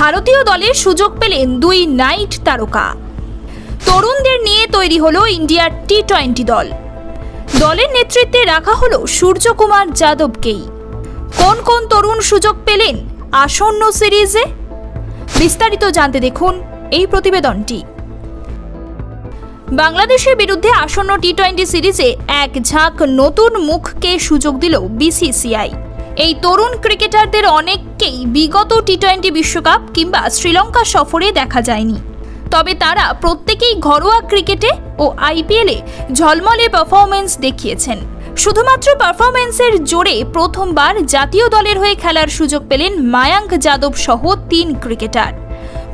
ভারতীয় দলে সুযোগ পেলেন দুই নাইট তারকা। তরুণদের নিয়ে তৈরি হলো ইন্ডিয়ার টি টোয়েন্টি দল। দলের নেতৃত্বে রাখা হলো সূর্যকুমার যাদবকেই। কোন কোন তরুণ সুযোগ পেলেন আসন্ন সিরিজে? বিস্তারিত জানতে দেখুন এই প্রতিবেদনটি। বাংলাদেশের বিরুদ্ধে আসন্ন টি টোয়েন্টি সিরিজে এক ঝাঁক নতুন মুখকে সুযোগ দিল বিসিসিআই। এই তরুণ ক্রিকেটারদের অনেককেই বিগত টি টোয়েন্টি বিশ্বকাপ কিংবা শ্রীলঙ্কা সফরে দেখা যায়নি। তবে তারা প্রত্যেকেই ঘরোয়া ক্রিকেটে ও আইপিএলে ঝলমলে পারফরমেন্স দেখিয়েছেন। শুধুমাত্র পারফরমেন্সের জোরে প্রথমবার জাতীয় দলের হয়ে খেলার সুযোগ পেলেন মায়াঙ্ক যাদব সহ তিন ক্রিকেটার।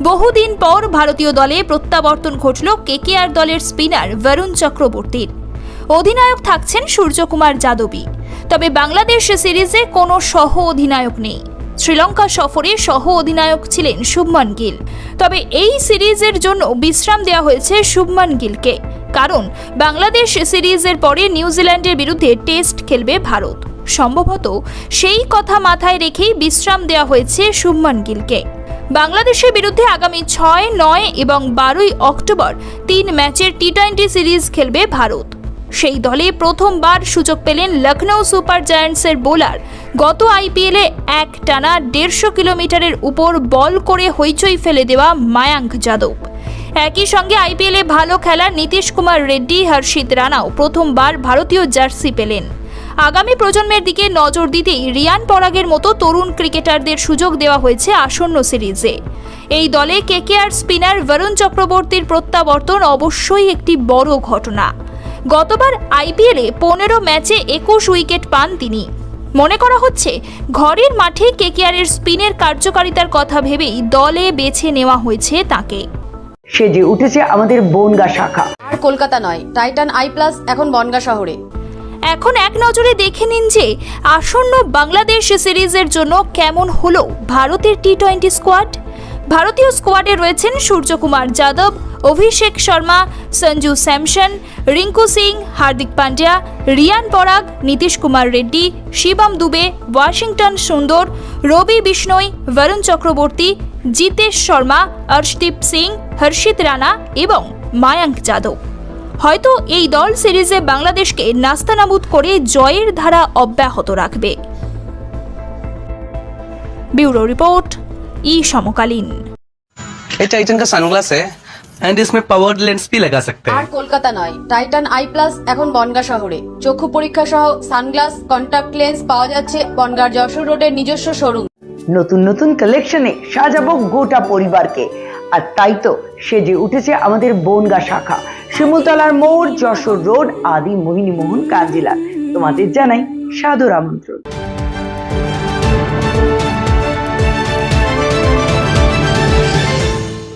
বহুদিন পর ভারতীয় দলে প্রত্যাবর্তন ঘটল কেকেআর দলের স্পিনার বরুণ চক্রবর্তীর। অধিনায়ক থাকছেন সূর্যকুমার যাদবই। তবে বাংলাদেশ সিরিজে কোনো সহ অধিনায়ক নেই। শ্রীলঙ্কা সফরে সহ অধিনায়ক ছিলেন শুভমান গিল। তবে এই সিরিজের জন্য বিশ্রাম দেওয়া হয়েছে শুভমান গিলকে। কারণ, বাংলাদেশ সিরিজের পরে নিউজিল্যান্ডের বিরুদ্ধে টেস্ট খেলবে ভারত। সম্ভবত সেই কথা মাথায় রেখেই বিশ্রাম দেওয়া হয়েছে শুভমান গিলকে। বাংলাদেশের বিরুদ্ধে আগামী ছয়, নয় এবং বারোই অক্টোবর তিন ম্যাচের টি টোয়েন্টি সিরিজ খেলবে ভারত। সেই দলে প্রথমবার সুযোগ পেলেন লখনৌ সুপার জায়ান্টসের বোলার। গত আইপিএলে এক টানা দেড়শো কিলোমিটারের উপর বল করে হইচই ফেলে দেওয়া মায়াঙ্ক যাদব। একই সঙ্গে আইপিএলে ভালো খেলা নীতিশ কুমার রেড্ডি, হর্ষিত রানাও প্রথমবার ভারতীয় জার্সি পেলেন। আগামী প্রজন্মের দিকে নজর দিতেই রিয়ান পরাগের মতো তরুণ ক্রিকেটারদের সুযোগ দেওয়া হয়েছে আসন্ন সিরিজে। এই দলে কেকেআর স্পিনার, বরুণ চক্রবর্তীর প্রত্যাবর্তন অবশ্যই একটি বড় ঘটনা। গতবার আইপিএলে পনেরো ম্যাচে একুশ উইকেট পান তিনি। মনে করা হচ্ছে ঘরের মাঠে কেকেআরের স্পিনের কার্যকারিতার কথা ভেবেই দলে বেছে নেওয়া হয়েছে তাকে। সেজে উঠেছে আমাদের বনগা শাখা। আর কলকাতা নয় টাইটান আই প্লাস এখন বনগা শহরে। এখন এক নজরে দেখে নিন যে আসন্ন বাংলাদেশ সিরিজের জন্য কেমন হলো ভারতের টি টোয়েন্টি স্কোয়াড। ভারতীয় স্কোয়াডে রয়েছেন সূর্যকুমার যাদব, অভিষেক শর্মা, সঞ্জু স্যামসন, রিঙ্কু সিং, হার্দিক পান্ডিয়া, রিয়ান পরাগ, নীতিশ কুমার রেড্ডি, শিবম দুবে, ওয়াশিংটন সুন্দর, রবি বিষ্ণই বরুণ চক্রবর্তী, জিতেশ শর্মা, অর্শদীপ সিং, হর্ষিত রানা এবং মায়াঙ্ক যাদব। হয়তো এই দল সিরিজে বাংলাদেশকে নাস্তানাবুদ করে জয়ের ধারা অব্যাহত রাখবে। ব্যুরো রিপোর্ট ई समकालीन ये टाइटन का सनग्लास है एंड इसमें पावर्ड लेंस भी लगा सकते আর हैं কলকাতা নয় টাইটান আই প্লাস এখন বনগা শহরে চক্ষু পরীক্ষা সহ সানগ্লাস কন্টাক্ট লেন্স পাওয়া যাচ্ছে বনগার যশোর রোডের নিজস্ব শোরুম নতুন নতুন কালেকশনে সাজাবো গোটা পরিবারকে আর তাই তো সেজে উঠেছে আমাদের বনগা শাখা শিমুলতলার মোড় যশোর রোড আদি মোহিনী মোহন কাঞ্জিলা তোমাদের জানাই সাদর আমন্ত্রণ